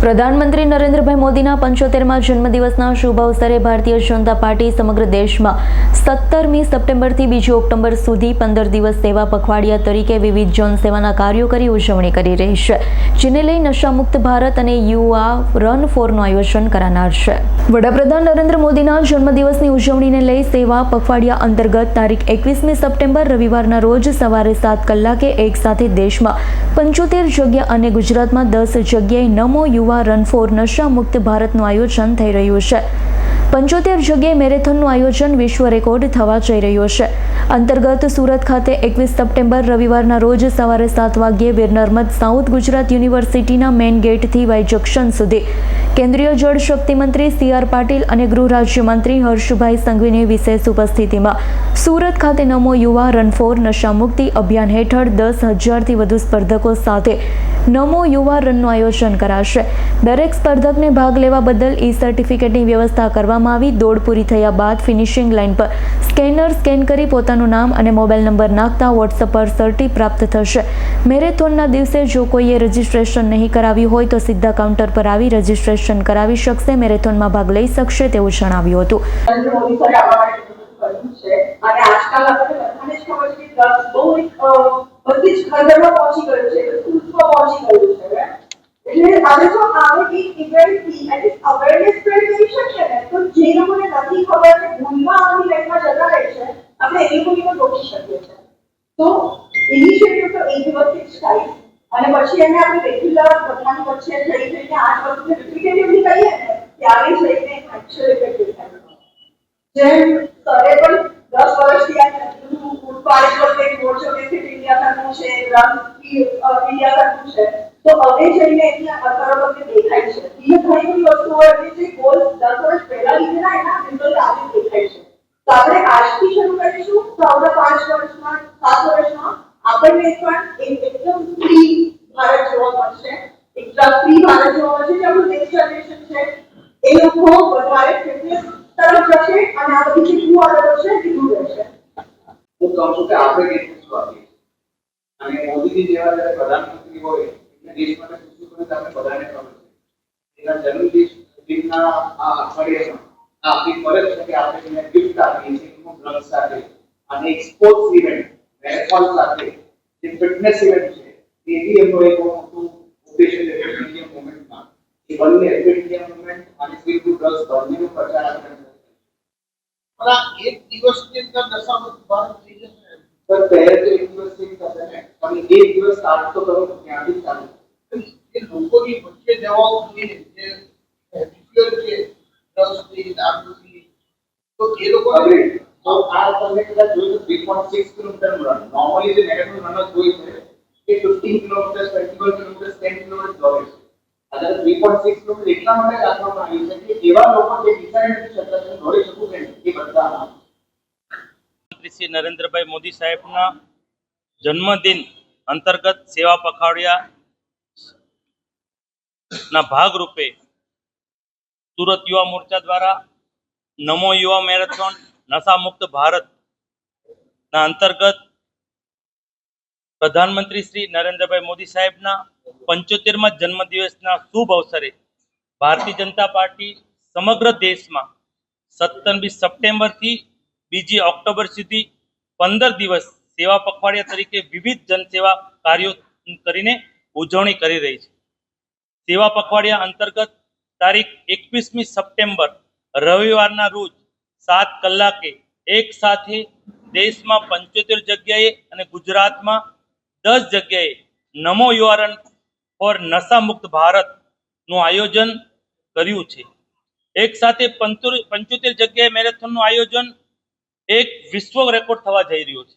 પ્રધાનમંત્રી નરેન્દ્રભાઈ મોદીના પંચોતેરમાં જન્મદિવસના શુભ અવસરે ભારતીય જનતા પાર્ટી સમગ્ર દેશમાં સત્તરમી સપ્ટેમ્બરથી બીજી ઓક્ટોબર સુધી પંદર દિવસ સેવા પખવાડિયા તરીકે વિવિધ જનસેવાના કાર્યો કરી ઉજવણી કરી રહી છે, જેને લઈ નશામુક્ત ભારત અને યુવા રન ફોરનું આયોજન કરાનાર છે. વડાપ્રધાન નરેન્દ્ર મોદીના જન્મદિવસની ઉજવણીને લઈ સેવા પખવાડિયા અંતર્ગત તારીખ એકવીસમી સપ્ટેમ્બર રવિવારના રોજ સવારે સાત કલાકે એક સાથે દેશમાં પંચોતેર જગ્યા અને ગુજરાતમાં દસ જગ્યાએ નમો યુવા રન ફોર નશા મુક્ત ભારતનું આયોજન થઈ રહ્યું છે. પંચોતેર જગ્યાએ મેરેથોનનું આયોજન વિશ્વ રેકોર્ડ થવા જઈ રહ્યો છે. અંતર્ગત સુરત ખાતે એકવીસ સપ્ટેમ્બર રવિવારના રોજ સવારે સાત વાગ્યે વીર નર્મદ સાઉથ ગુજરાત યુનિવર્સિટીના મેઇન ગેટથી વાય જંકશન સુધી. કેન્દ્રીય જળશક્તિ મંત્રી સી આર પાટીલ અને ગૃહ રાજ્યમંત્રી હર્ષભાઈ સંઘવીની વિશેષ ઉપસ્થિતિમાં સુરત ખાતે નમો યુવા રન ફોર નશામુક્તિ અભિયાન હેઠળ દસ હજારથી વધુ સ્પર્ધકો સાથે નમો યુવા રનનું આયોજન કરાશે. દરેક સ્પર્ધકને ભાગ લેવા બદલ ઈ સર્ટિફિકેટની વ્યવસ્થા કરવામાં આવી. દોડ પૂરી થયા બાદ ફિનિશિંગ લાઇન પર સ્કેનર સ્કેન કરી પોતાનું નામ અને મોબાઈલ નંબર નાખતા વોટ્સઅપ પર સર્ટી પ્રાપ્ત થશે. મેરેથોનના દિવસે જો કોઈએ રજિસ્ટ્રેશન નહીં કરાવ્યું હોય તો સીધા કાઉન્ટર પર આવી રજિસ્ટ્રેશન કરાવી શકશે. મેરેથોનમાં ભાગ લઈ શકશે તેવું જણાવ્યું હતું. અને આજકાલ આપણને બધાને જ ખબર છે કે બહુ એક બધી જ ઘર પહોંચી ગયું છે. પહોંચી પછી એને આપણે રેગ્યુલર બધાની વચ્ચે જઈ જઈને વર્ષને રિપીટેટિવલી કરીએ ને ત્યારે જઈને એકચ્યુઅલ ઇફેક્ટિવ જેમ સરે દસ વર્ષથી આ ફૂડ તો હવે જઈને દેખાય છે. વસ્તુઓ આજે દેખાય છે. તો આપણે આજથી શરૂ કરીશું. તો પાંચ વર્ષમાં, સાત વર્ષમાં આપણને પણ એક એકદમ ફ્રી ભારત જોવા મળશે. એકદમ ફ્રી ભારત જોવા મળશે. જે આપણું નેક્સ્ટ જનરેશન છે. એ લોકો વધારે ફિટનેસ તરફ જશે અને આ જે કુઆદતો છે તે રહેશે. આપણે અને મોદીજી જેવા જ્યારે પ્રધાનમંત્રી હોય એટલે દેશ માટે શું કરે આપણે બધાને ખબર છે? એના જન્મદિવસ દિનના આ અઠવાડિયામાં આ આપણી ફરજ છે કે આપણે એને ગિફ્ટ આપીએ છીએ, એનું બ્લડ સાથે અને એક સ્પોર્ટ્સ ઇવેન્ટ મેરેથોન સાથે, જે ફિટનેસ ઇવેન્ટ છે, એ બી એમનો એક બહુ મોટું ઉદ્દેશ્ય છે ફિટ ઇન્ડિયા મુવમેન્ટમાં એ બંને ફિટ ઇન્ડિયા મુવમેન્ટ અને ફ્રી ટુ ડ્રગ્સ બંનેનો પ્રચાર આપણે કરીએ. પણ આ એક દિવસની અંદર નશામુક્ત ભારત થઈ જશે સર પહેલે તો એક દિવસથી થશે ને તો કરો ત્યાંથી ચાલુ. એ લોકોની વચ્ચે જવાઓ જોઈએ જે હેબિચ્યુઅલ છે ડ્રગ્સથી દારૂથી તો એ લોકો તો આ તમે કદાચ જોયું three point kilometre run normally જે મેરેથોન રનર્સ હોય છે એ fifteen kilometre twenty one kilometre ten kilometre દોડે છે અત્યારે થ્રી કિલોમીટર એટલા માટે રાખવામાં આવી છે કે એવા લોકો જે વિચારી નથી શકતા કે દોડી શકું કે એ બધા શ્રી નરેન્દ્રભાઈ મોદી સાહેબના જન્મદિન અંતર્ગત સેવા પખવાડિયા ના ભાગરૂપે સુરત યુવા મોરચા દ્વારા નમો યુવા મેરેથોન નશા મુક્ત ભારત અંતર્ગત પ્રધાનમંત્રી શ્રી નરેન્દ્રભાઈ મોદી સાહેબના પંચોતેરમાં જન્મદિવસના શુભ અવસરે ભારતીય જનતા પાર્ટી સમગ્ર દેશમાં સત્તરમી સપ્ટેમ્બરથી બીજી ઓક્ટોબર સુધી પંદર દિવસ સેવા પખવાડિયા તરીકે વિવિધ જનસેવા કાર્યો કરીને ઉજવણી કરી રહી છે. સેવા પખવાડિયા અંતર્ગત તારીખ એકવીસમી સપ્ટેમ્બર, રવિવારના રોજ સાત કલાકે એક સાથે દેશમાં પંચોતેર જગ્યાએ અને ગુજરાતમાં દસ જગ્યાએ નમો યુવારન ફોર નશામુક્ત ભારતનું આયોજન કર્યું છે. એક સાથે પંચોતેર જગ્યાએ મેરેથોનનું આયોજન એક વિશ્વ રેકોર્ડ થવા જઈ રહ્યું છે.